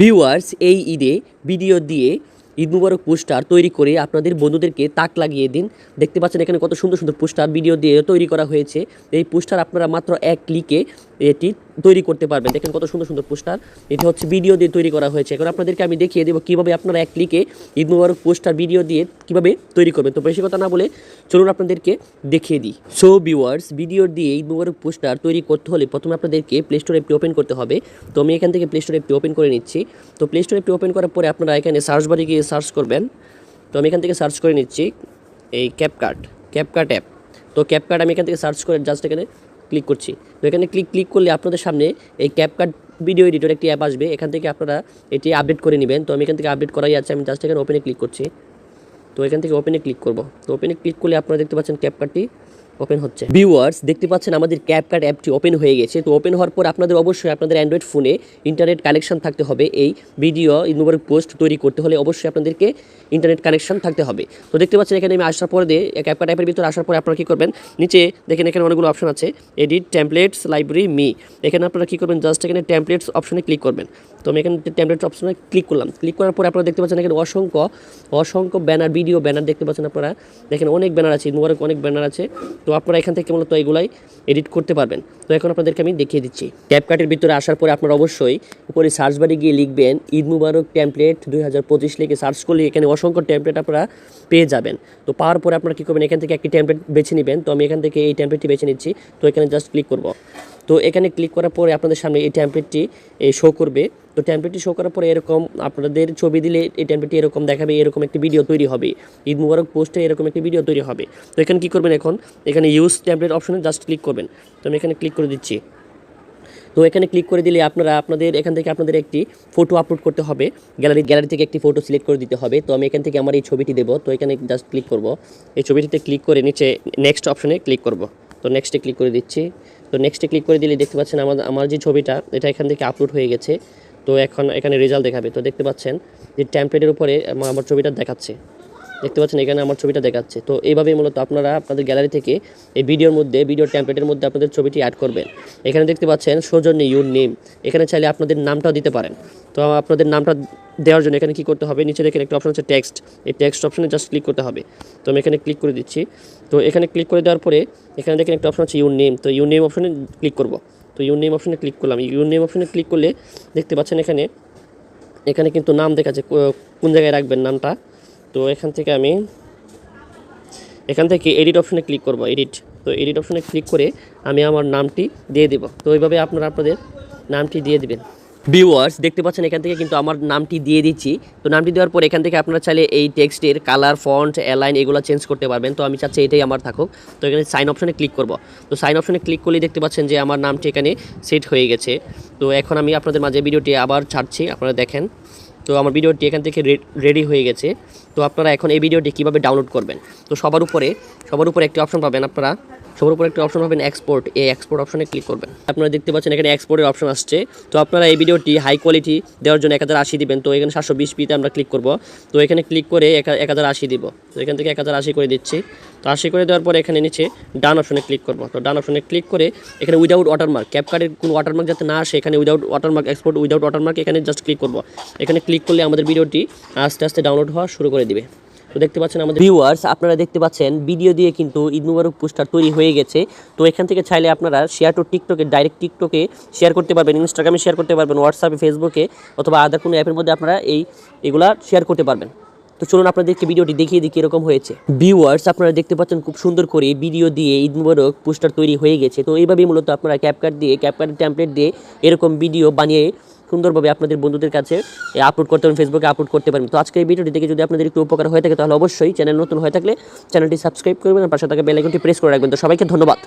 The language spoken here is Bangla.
ভিউয়ার্স, এই ঈদে ভিডিও দিয়ে ঈদ মুবারক পোস্টার তৈরি করে আপনাদের বন্ধুদেরকে তাক লাগিয়ে দিন। দেখতে পাচ্ছেন এখানে কত সুন্দর সুন্দর পোস্টার ভিডিও দিয়ে তৈরি করা হয়েছে। এই পোস্টার আপনারা মাত্র এক ক্লিকে এটি তৈরি করতে পারবেন। দেখেন কত সুন্দর সুন্দর পোস্টার। এটা হচ্ছে ভিডিও দিয়ে তৈরি করা হয়েছে। এখন আপনাদেরকে আমি দেখিয়ে দেবো কীভাবে আপনারা এক ক্লিকে ঈদ মুবারক পোস্টার ভিডিও দিয়ে কীভাবে তৈরি করবেন। তো বেশি কথা না বলে চলুন আপনাদেরকে দেখিয়ে দিই। সো ভিউয়ার্স ভিডিও দিয়ে ঈদ মুবারক পোস্টার তৈরি করতে হলে প্রথমে আপনাদেরকে প্লে স্টোর অ্যাপটি ওপেন করতে হবে। তো আমি এখান থেকে প্লে স্টোর অ্যাপটি ওপেন করে নিচ্ছি। তো প্লে স্টোর অ্যাপটি ওপেন করার পরে আপনারা এখানে সার্চ বারে গিয়ে সার্চ করবেন। তো আমি এখান থেকে সার্চ করে নিচ্ছি এই ক্যাপকার্ট ক্যাপকার্ট অ্যাপ তো ক্যাপকার্ট আমি এখান থেকে সার্চ করে জাস্ট এখানে ক্লিক করছি। তো এখানে ক্লিক ক্লিক করলে আপনাদের সামনে এই ক্যাপকার্ট ভিডিও এডিটর একটি অ্যাপ আসবে। এখান থেকে আপনারা এটি আপডেট করে নেবেন। তো আমি এখান থেকে আপডেট করাই আছে। আমি জাস্ট এখানে ওপেনে ক্লিক করছি। তো এখান থেকে ওপেনে ক্লিক করব। তো ওপেনে ক্লিক করলে আপনারা দেখতে পাচ্ছেন ক্যাপকার্টটি ওপেন হচ্ছে। ভিউয়ার্স দেখতে পাচ্ছেন আমাদের ক্যাপকার্ট অ্যাপটি ওপেন হয়ে গেছে। তো ওপেন হওয়ার পর আপনাদের অবশ্যই আপনাদের অ্যান্ড্রয়েড ফোনে ইন্টারনেট কানেকশন থাকতে হবে। এই ভিডিও ইনমোবারক পোস্ট তৈরি করতে হলে অবশ্যই আপনাদেরকে ইন্টারনেট কানেকশন থাকতে হবে। তো দেখতে পাচ্ছেন এখানে আমি আসার পরে দিয়ে ক্যাপকার্ট অ্যাপের ভিতরে আসার পরে আপনারা কী করবেন? নিচে দেখেন এখানে অনেকগুলো অপশন আছে। এডিট টেমপ্লেটস লাইব্রেরি মি এখানে আপনারা কী করবেন? জাস্ট এখানে টেমপ্লেটস অপশনে ক্লিক করবেন। তো আমি এখানে টেমপ্লেটস অপশনে ক্লিক করলাম। ক্লিক করার পরে আপনারা দেখতে পাচ্ছেন এখানে অসংখ্য অসংখ্য ব্যানার ভিডিও ব্যানার দেখতে পাচ্ছেন আপনারা। দেখেন অনেক ব্যানার আছে, মুবারক অনেক ব্যানার আছে। তো আপনারা এখান থেকে মূলত এগুলাই এডিট করতে পারবেন। তো এখন আপনাদেরকে আমি দেখিয়ে দিচ্ছি। ক্যাপকাটের ভিতরে আসার পরে আপনারা অবশ্যই উপরে সার্চ বারে গিয়ে লিখবেন, ঈদ মুবারক ট্যাম্পলেট দুই হাজার পঁচিশ লিখে সার্চ করলে এখানে অসংখ্য ট্যাম্পলেট আপনারা পেয়ে যাবেন। তো পাওয়ার পরে আপনারা কী করবেন? এখান থেকে একটি ট্যাম্পলেট বেছে নেবেন। তো আমি এখান থেকে এই ট্যাম্পলেটটি বেছে নিচ্ছি। তো এখানে জাস্ট ক্লিক করব। তো এখানে ক্লিক করার পরে আপনাদের সামনে এই টেমপ্লেটটি শো করবে। তো টেমপ্লেটটি শো করার পরে এরকম আপনাদের ছবি দিলে এই টেমপ্লেটটি এরকম দেখাবে, এরকম একটি ভিডিও তৈরি হবে। ঈদ মুবারক পোস্টে এরকম একটি ভিডিও তৈরি হবে। তো এখানে কী করবেন এখন? এখানে ইউজ ট্যাবলেট অপশনে জাস্ট ক্লিক করবেন। তো আমি এখানে ক্লিক করে দিচ্ছি। তো এখানে ক্লিক করে দিলে আপনারা, আপনাদের, এখান থেকে আপনাদের একটি ফটো আপলোড করতে হবে। গ্যালারি গ্যালারি থেকে একটি ফটো সিলেক্ট করে দিতে হবে। তো আমি এখান থেকে আমার এই ছবিটি দেবো। তো এখানে জাস্ট ক্লিক করব। এই ছবিটিতে ক্লিক করে নিচে নেক্সট অপশনে ক্লিক করব। তো নেক্সটে ক্লিক করে দিচ্ছি। তো নেক্সটে ক্লিক করে দিলে দেখতে পাচ্ছেন আমার আমার যে ছবিটা, এটা এখান থেকে আপলোড হয়ে গেছে। তো এখন এখানে রেজাল্ট দেখাবে। তো দেখতে পাচ্ছেন যে ট্যাম্পলেটের উপরে আমার ছবিটা দেখাচ্ছে। দেখতে পাচ্ছেন, এখানে আমার ছবিটা দেখাচ্ছে। তো এইভাবেই মূলত আপনারা আপনাদের গ্যালারি থেকে এই ভিডিওর মধ্যে, ভিডিও ট্যাম্পলেটের মধ্যে আপনাদের ছবিটি অ্যাড করবেন। এখানে দেখতে পাচ্ছেন সৌজন্য ইউর নেম এখানে চাইলে আপনাদের নামটাও দিতে পারেন। তো আপনাদের নামটা দেওয়ার জন্য এখানে কী করতে হবে? নিচে দেখেন একটা অপশন আছে টেক্সট এই টেক্সট অপশনে জাস্ট ক্লিক করতে হবে। তো আমি এখানে ক্লিক করে দিচ্ছি। তো এখানে ক্লিক করে দেওয়ার পরে এখানে দেখেন একটা অপশন আছে ইউর নেম তো ইউর নেম অপশনে ক্লিক করব। তো ইউর নেম অপশনে ক্লিক করলাম। ইউর নেম অপশনে ক্লিক করলে দেখতে পাচ্ছেন এখানে এখানে কিন্তু নাম দেখাচ্ছে কোন জায়গায় রাখবেন নামটা? তো এখান থেকে আমি, এখান থেকে এডিট অপশনে ক্লিক করব এডিট তো এডিট অপশনে ক্লিক করে আমি আমার নামটি দিয়ে দেব। তো এইভাবে আপনারা আপনাদের নামটি দিয়ে দিবেন। ভিউয়ার্স দেখতে পাচ্ছেন এখান থেকে কিন্তু আমার নামটি দিয়ে দিচ্ছি। তো নামটি দেওয়ার পর এখান থেকে আপনারা চাইলে এই টেক্সটের কালার ফন্ট অ্যালাইন এগুলো চেঞ্জ করতে পারবেন। তো আমি চাচ্ছি এটাই আমার থাকুক। তো এখানে সাইন অপশনে ক্লিক করব। তো সাইন অপশনে ক্লিক করলেই দেখতে পাচ্ছেন যে আমার নামটি এখানে সেট হয়ে গেছে। তো এখন আমি আপনাদের মাঝে ভিডিওটি আবার ছাড়ছি। আপনারা দেখেন। তো আমার ভিডিওটি এখান থেকে রেডি হয়ে গেছে। তো আপনারা এখন এই ভিডিওটি কীভাবে ডাউনলোড করবেন? তো সবার উপরে সবার উপরে একটি অপশন পাবেন আপনারা সবার উপরে একটি অপশন পাবেন এক্সপোর্ট এই এক্সপোর্ট অপশনে ক্লিক করবেন। আপনারা দেখতে পাচ্ছেন এখানে এক্সপোর্টের অপশন আসছে। তো আপনারা এই ভিডিওটি হাই কোয়ালিটি দেওয়ার জন্য এক হাজার আশি দিবেন। তো এখানে সাতশো বিশ পিতে আমরা ক্লিক করব। তো এখানে ক্লিক করে এক হাজার আশি দিব। তো এখান থেকে এক হাজার আশি করে দিচ্ছি। তো আশি করে দেওয়ার পরে এখানে নিচে ডান অপশনে ক্লিক করব। তো ডান অপশনে ক্লিক করে এখানে উইদাউট ওয়াটারমার্ক ক্যাপকার্ডের কোনো ওয়াটারমার্ক যাতে না আসে, এখানে without watermark export without watermark এখানে জাস্ট ক্লিক করব। এখানে ক্লিক করলে আমাদের ভিডিওটি আস্তে আস্তে ডাউনলোড হওয়া শুরু করে দিবে। তো দেখতে পাচ্ছেন আমাদের ভিউয়ার্স আপনারা দেখতে পাচ্ছেন ভিডিও দিয়ে কিন্তু ঈদ মুবারক পোস্টার তৈরি হয়ে গেছে। তো এখান থেকে চাইলে আপনারা শেয়ার টু টিকটকে ডাইরেক্ট টিকটকে শেয়ার করতে পারবেন ইনস্টাগ্রামে শেয়ার করতে পারবেন হোয়াটসঅ্যাপে ফেসবুকে অথবা আদার কোনো অ্যাপের মধ্যে আপনারা এই, এগুলা শেয়ার করতে পারবেন। তো চলুন আপনাদেরকে ভিডিওটি দেখিয়ে দিই কীরকম হয়েছে। ভিউয়ার্স আপনারা দেখতে পাচ্ছেন খুব সুন্দর করে ভিডিও দিয়ে ঈদ মুবারক পোস্টার তৈরি হয়ে গেছে। তো এইভাবেই মূলত আপনারা ক্যাপকাট দিয়ে ক্যাপকাটের ট্যাম্পলেট দিয়ে এরকম ভিডিও বানিয়ে সুন্দরভাবে আপনাদের বন্ধুদের কাছে আপলোড করতে পারেন ফেসবুকে আপলোড করতে পারেন। তো আজকে এই ভিডিওটি দেখে যদি আপনাদের একটু উপকার হয়ে থাকে, তাহলে অবশ্যই চ্যানেল নতুন হয়ে থাকলে চ্যানেলটি সাবস্ক্রাইব করবেন আর পাশে থাকা বেলাইকনটি প্রেস করে রাখবেন। তো সবাইকে ধন্যবাদ।